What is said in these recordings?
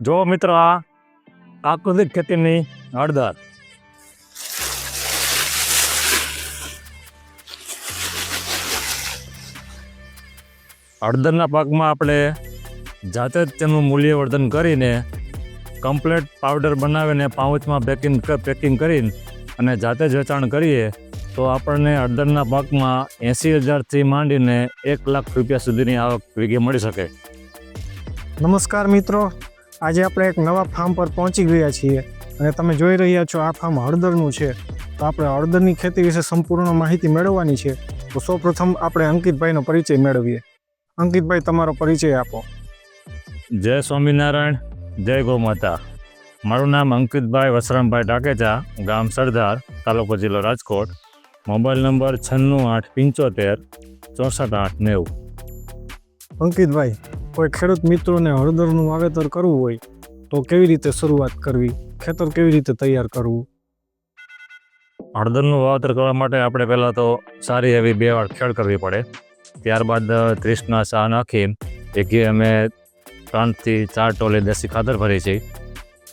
જો મિત્ર, આ પ્રાકૃતિક ખેતીની હળદર. હળદરના પાકમાં આપણે જાતે જ તેનું મૂલ્યવર્ધન કરીને કમ્પ્લેટ પાવડર બનાવીને પાઉચમાં પેકિંગ પેકિંગ કરીને અને જાતે જ વેચાણ કરીએ, તો આપણને હળદરના પાકમાં એંસી હજારથી માંડીને એક લાખ રૂપિયા સુધીની આવક વીઘે મળી શકે. નમસ્કાર મિત્રો. આજે આપણે એક નવા ફાર્મ પર પહોંચી ગયા છીએ અને તમે જોઈ રહ્યા છો આ ફાર્મ હળદરનું છે. તો આપણે હળદરની ખેતી વિશે સંપૂર્ણ માહિતી મેળવવાની છે. તો સૌપ્રથમ આપણે અંકિતભાઈનો પરિચય મેળવીએ. અંકિતભાઈ તમારો પરિચય આપો. જય સ્વામિનારાયણ જય ગોમાતા. મારું નામ અંકિતભાઈ વસરામભાઈ ટાકેચા ગામ સરદાર તાલુકો જિલ્લો રાજકોટ. મોબાઈલ નંબર છન્નું આઠ પંચોતેર ચોસઠ આઠ નેવું. અંકિતભાઈ કોઈ ખેડૂત મિત્રોને હળદરનું વાવેતર કરવું હોય તો કેવી રીતે શરૂઆત કરવી? ખેતર કેવી રીતે તૈયાર કરવું? હળદરનું વાવેતર કરવા માટે આપણે પહેલાં તો સારી એવી બે વાર ખેડ કરવી પડે. ત્યારબાદ ત્રીસના ચા નાખી એકી અમે ત્રણથી ચાર ટોલી દેશી ખાતર ભરી છે.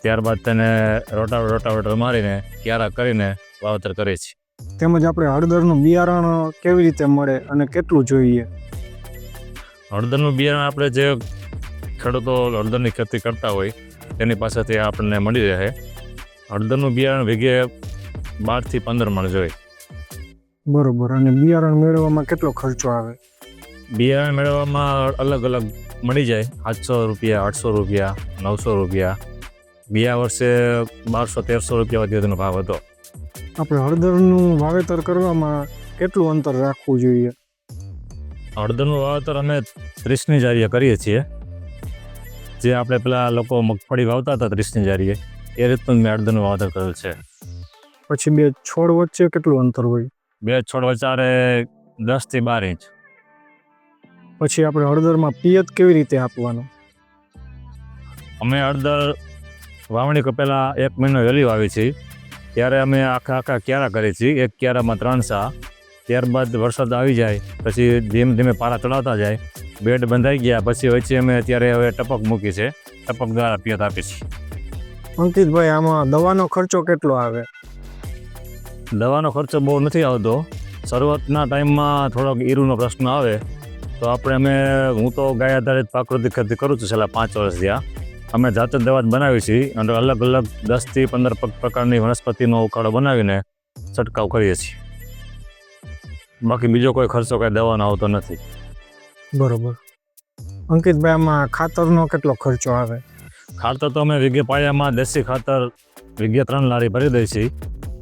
ત્યારબાદ તેને રોટાવેટર રોટાવેટર મારીને ક્યારા કરીને વાવેતર કરીએ છીએ. તેમજ આપણે હળદરનું બિયારણ કેવી રીતે મળે અને કેટલું જોઈએ? હળદરનું બિયારણ આપણે જે ખેડૂતો હળદરની ખેતી કરતા હોય તેની પાસેથી આપણને મળી રહે. હળદરનું બિયારણ વીઘે બારથી પંદર મણ જોઈએ. બરોબર. અને બિયારણ મેળવવામાં કેટલો ખર્ચો આવે? બિયારણ મેળવવામાં અલગ અલગ મળી જાય. સાતસો રૂપિયા આઠસો રૂપિયા નવસો રૂપિયા. બીજા વર્ષે બારસો તેરસો રૂપિયા વધીનો ભાવ હતો. આપણે હળદરનું વાવેતર કરવામાં કેટલું અંતર રાખવું જોઈએ? હળદરનું વાવેતર અમે ત્રીસની જારીએ કરીએ છીએ. જે આપણે પેલા લોકો મગફળી વાવતા હતા ત્રીસની જારીએ એ રીતનું મેં હળદરનું વાવેતર કરેલ છે. પછી બે છોડ વચ્ચે કેટલું અંતર હોય? બે છોડ વચારે દસથી બાર ઇંચ. પછી આપણે હળદરમાં પિયત કેવી રીતે આપવાનું? અમે હળદર વાવણી પહેલાં એક મહિનો વહેલી વાવી છીએ. ત્યારે અમે આખા આખા ક્યારા કરીએ છીએ. એક ક્યારામાં ત્રણ સા ત્યારબાદ વરસાદ આવી જાય પછી ધીમે ધીમે પારા ચડાવતા જાય બેડ બંધાઈ ગયા પછી વચ્ચે અમે અત્યારે હવે ટપક મૂકી છે ટપક દ્વારા પિયત આપી છીએ અંકિતભાઈ આમાં દવાનો ખર્ચો કેટલો આવે? દવાનો ખર્ચો બહુ નથી આવતો. શરૂઆતના ટાઈમમાં થોડોક ઈરુનો પ્રશ્ન આવે તો આપણે અમે હું તો ગાય આધારિત પ્રાકૃતિક ખેતી કરું છું છેલ્લા પાંચ વર્ષ ત્યાં અમે જાતે દવા જ બનાવી છીએ અને અલગ અલગ દસથી પંદર પ્રકારની વનસ્પતિનો ઉકાળો બનાવીને છંટકાવ કરીએ છીએ. બાકી બીજો કોઈ ખર્ચો કાંઈ દવાનો આવતો નથી. બરોબર. અંકિતભાઈ આમાં ખાતરનો કેટલો ખર્ચો આવે? ખાતર તો અમે વીઘે પાયામાં દેશી ખાતર વીઘે ત્રણ લારી ભરી દઈએ છીએ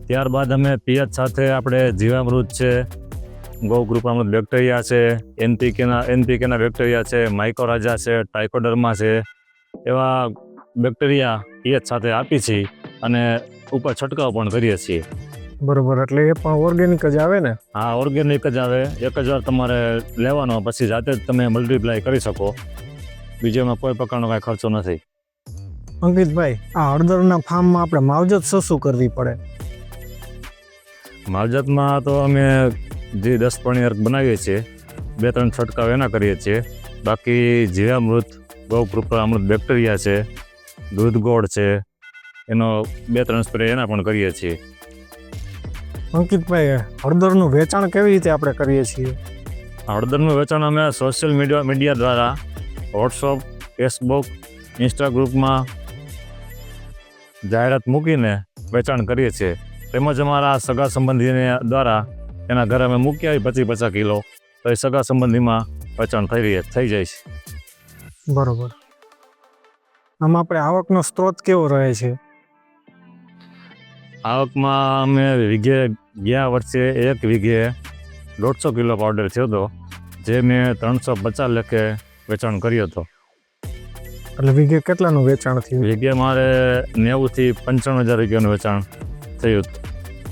ત્યારબાદ અમે પિયત સાથે આપણે જીવામૃત છે ગૌ બેક્ટેરિયા છે એનપીકેના એનપીકેના બેક્ટેરિયા છે માઇકોરાજા છે ટાઇકોડર્મા છે એવા બેક્ટેરિયા પિયત સાથે આપી છીએ અને ઉપર છંટકાવ પણ કરીએ છીએ. બરોબર એટલે એ પણ ઓર્ગેનિક જ આવે ને? હા ઓર્ગેનિક જ આવે. એક જ વાર તમારે લેવાનો પછી જાતે જ તમે મલ્ટીપ્લાય કરી શકો. બીજામાં કોઈ પ્રકારનો કાંઈ ખર્ચો નથી. અંકિતભાઈ આ હળદરના ફાર્મમાં આપણે માવજત શું શું કરવી પડે? માવજતમાં તો અમે જે દસ પણિયર બનાવીએ છીએ બે ત્રણ છંટકાવ એના કરીએ છીએ. બાકી જીવામૃત ગૌ કૃપા અમૃત બેક્ટેરિયા છે દૂધ ગોળ છે એનો બે ત્રણ સ્પ્રે એના પણ કરીએ છીએ. અંકિતભાઈ હળદરનું વેચાણ કેવી રીતે આપણે કરીએ છીએ? હળદરનું વેચાણ અમે સોશિયલ મીડિયા મીડિયા દ્વારા વોટ્સઅપ ફેસબુક ઇન્સ્ટા ગ્રુપમાં જાહેરાત મૂકીને વેચાણ કરીએ છીએ. તેમજ અમારા સગા સંબંધીને દ્વારા એના ઘરે અમે મૂકી આવી પચીસ પચાસ કિલો તો એ સગા સંબંધીમાં વેચાણ થઈ રહી થઈ જાય છે. બરોબર. આમાં આપણે આવકનો સ્ત્રોત કેવો રહે છે? આવકમાં અમે વીઘે ગયા વર્ષે એક વીઘે દોઢસો કિલો પાવડર થયો હતો જે મેં ત્રણસો પચાસ લેખે વેચાણ કર્યો હતો. એટલે વીઘે કેટલાનું વેચાણ થયું? વીઘે મારે નેવુંથી પંચાણું હજાર રૂપિયાનું વેચાણ થયું હતું.